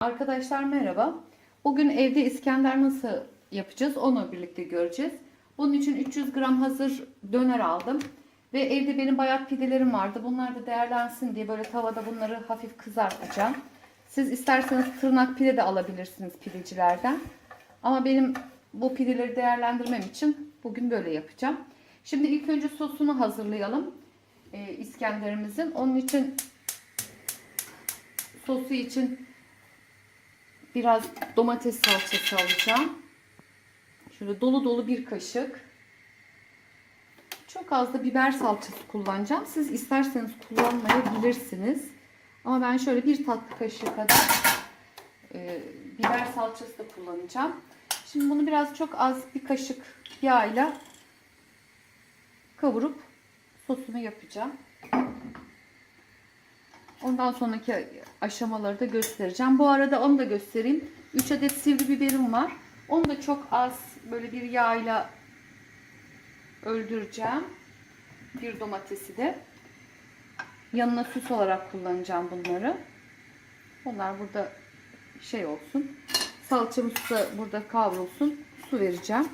Arkadaşlar merhaba. Bugün evde İskender nasıl yapacağız onu birlikte göreceğiz. Bunun için 300 gram hazır döner aldım. Ve evde benim bayat pidelerim vardı. Bunlar da değerlensin diye böyle tavada bunları hafif kızartacağım. Siz isterseniz tırnak pide de alabilirsiniz pidecilerden. Ama benim bu pideleri değerlendirmem için bugün böyle yapacağım. Şimdi ilk önce sosunu hazırlayalım. Ee, İskenderimizin. Onun için sosu için biraz domates salçası alacağım. Şöyle dolu dolu bir kaşık. Çok az da biber salçası kullanacağım. Siz isterseniz kullanmayabilirsiniz. Ama ben şöyle bir tatlı kaşığı kadar e, biber salçası da kullanacağım. Şimdi bunu biraz çok az bir kaşık yağla kavurup sosunu yapacağım. Ondan sonraki aşamaları da göstereceğim. Bu arada onu da göstereyim. 3 adet sivri biberim var. Onu da çok az böyle bir yağla öldüreceğim. Bir domatesi de. Yanına süs olarak kullanacağım bunları. Onlar burada şey olsun. Salçamız da burada kavrulsun. Su vereceğim.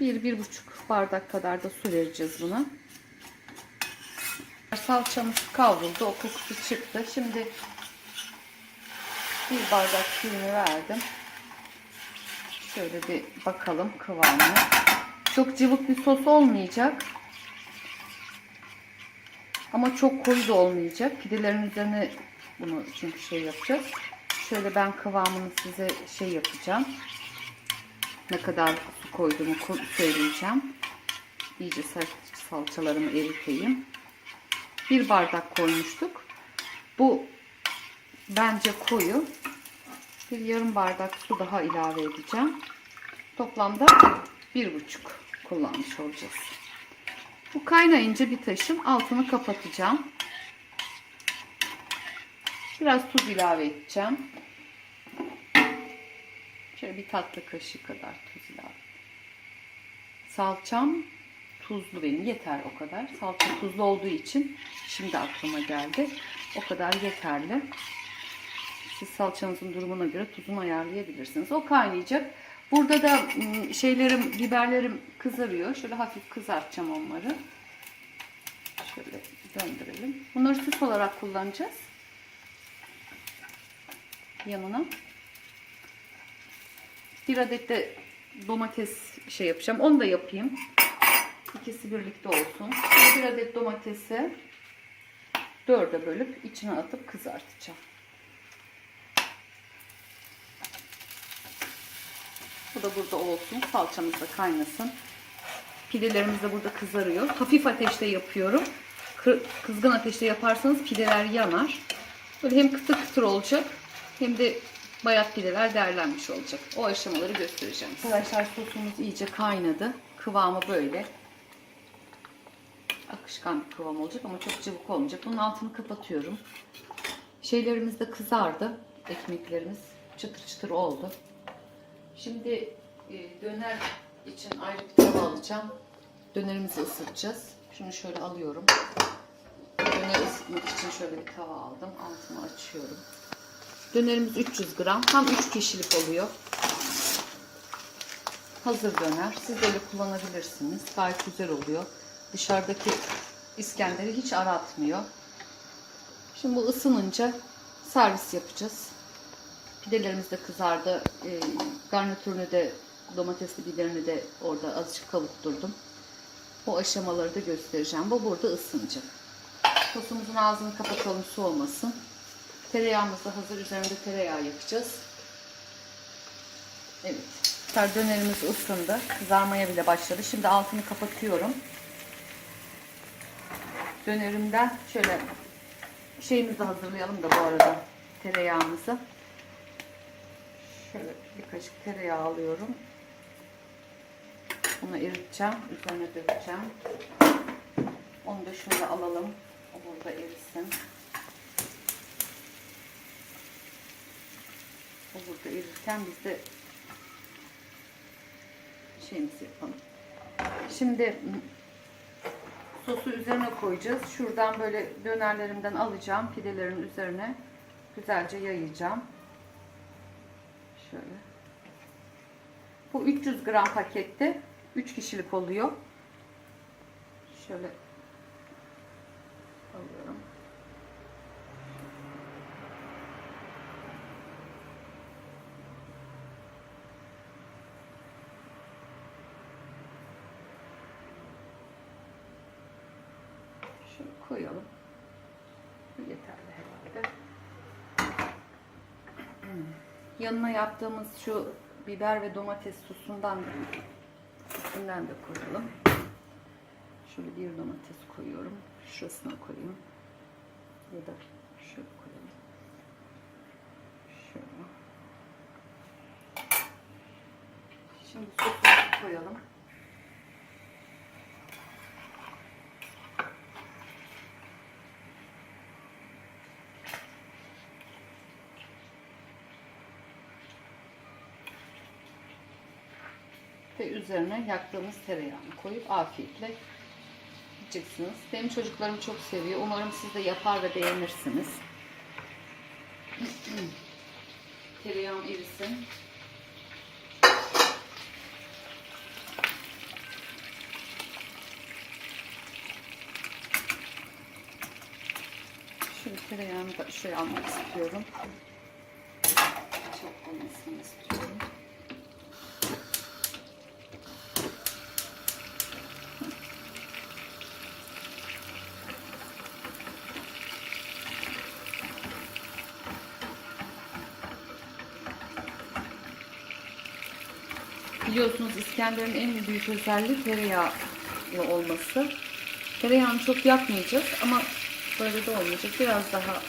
1-1,5 bardak kadar da su vereceğiz buna. Salçamız kavruldu. O kokusu çıktı. Şimdi bir bardak suyunu verdim. Şöyle bir bakalım kıvamına. Çok cıvık bir sos olmayacak. Ama çok koyu da olmayacak. Pidelerin üzerine bunu çünkü şey yapacağız. Şöyle ben kıvamını size şey yapacağım. Ne kadar koyduğumu söyleyeceğim. İyice salçalarımı eriteyim. Bir bardak koymuştuk. Bu bence koyu. Bir yarım bardak su daha ilave edeceğim. Toplamda bir buçuk kullanmış olacağız. Bu kaynayınca bir taşın altını kapatacağım. Biraz tuz ilave edeceğim. Şöyle bir tatlı kaşığı kadar tuz ilave. Salçam tuzlu benim yeter o kadar. Salça tuzlu olduğu için şimdi aklıma geldi. O kadar yeterli. Siz salçanızın durumuna göre tuzunu ayarlayabilirsiniz. O kaynayacak. Burada da şeylerim, biberlerim kızarıyor. Şöyle hafif kızartacağım onları. Şöyle döndürelim. Bunları süs olarak kullanacağız. Yanına. Bir adet de domates şey yapacağım. Onu da yapayım. İkisi birlikte olsun. Bir adet domatesi dörde bölüp içine atıp kızartacağım. Bu da burada olsun. Salçamız da kaynasın. Pidelerimiz de burada kızarıyor. Hafif ateşte yapıyorum. Kızgın ateşte yaparsanız pideler yanar. Böyle hem kıtır kıtır olacak hem de bayat pideler değerlenmiş olacak. O aşamaları göstereceğim. Arkadaşlar sosumuz iyice kaynadı. Kıvamı böyle. Akışkan bir kıvam olacak ama çok cıvık olmayacak. Bunun altını kapatıyorum. Şeylerimiz de kızardı. Ekmeklerimiz çıtır çıtır oldu. Şimdi e, döner için ayrı bir tava alacağım. Dönerimizi ısıtacağız. Şunu şöyle alıyorum. Döneri ısıtmak için şöyle bir tava aldım. Altını açıyorum. Dönerimiz 300 gram. Tam 3 kişilik oluyor. Hazır döner. Siz böyle kullanabilirsiniz. Gayet güzel oluyor. Dışarıdaki İskender'i hiç aratmıyor. Şimdi bu ısınınca servis yapacağız. Pidelerimiz de kızardı. E, garnitürünü de domatesli biberini de orada azıcık kavutturdum. O aşamaları da göstereceğim. Bu burada ısınacak. Sosumuzun ağzını kapatalım su olmasın. Tereyağımız da hazır. Üzerinde tereyağı yapacağız. Evet. Dönerimiz ısındı. Kızarmaya bile başladı. Şimdi altını kapatıyorum. Dönerimden şöyle şeyimizi hazırlayalım da bu arada tereyağımızı. Şöyle bir kaşık tereyağı alıyorum. Bunu eriteceğim. Üzerine dökeceğim. Onu da şöyle alalım. O burada erisin. O burada erirken biz de şeyimizi yapalım. Şimdi sosu üzerine koyacağız. Şuradan böyle dönerlerimden alacağım. Pidelerin üzerine güzelce yayacağım. Şöyle. Bu 300 gram pakette 3 kişilik oluyor. Şöyle alıyorum. Şöyle koyalım. Bu yeterli herhalde. Yanına yaptığımız şu biber ve domates sosundan üstünden de koyalım. Şöyle bir domates koyuyorum. Şurasına koyayım. Ya da şöyle koyalım. Şöyle. Şimdi sosumuzu koyalım. Ve üzerine yaktığımız tereyağını koyup afiyetle yiyeceksiniz. Benim çocuklarım çok seviyor. Umarım siz de yapar ve beğenirsiniz. Tereyağım erisin. Şimdi tereyağını da şey almak istiyorum. Çok olmasını istiyorum. Biliyorsunuz İskender'in en büyük özelliği tereyağlı olması. Tereyağını çok yakmayacağız ama böyle de olmayacak. Biraz daha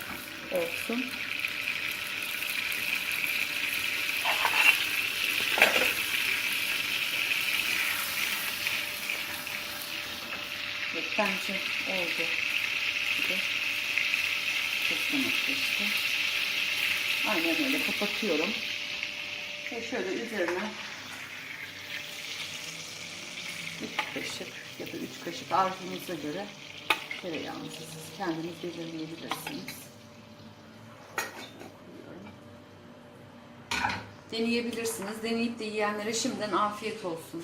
olsun. Evet, bence oldu. Kısmını işte. Aynen öyle kapatıyorum. Ve şöyle üzerine 3 kaşık ya da 3 kaşık arzunuza göre tereyağınızı siz kendiniz belirleyebilirsiniz. Deneyebilirsiniz. Deneyip de yiyenlere şimdiden afiyet olsun.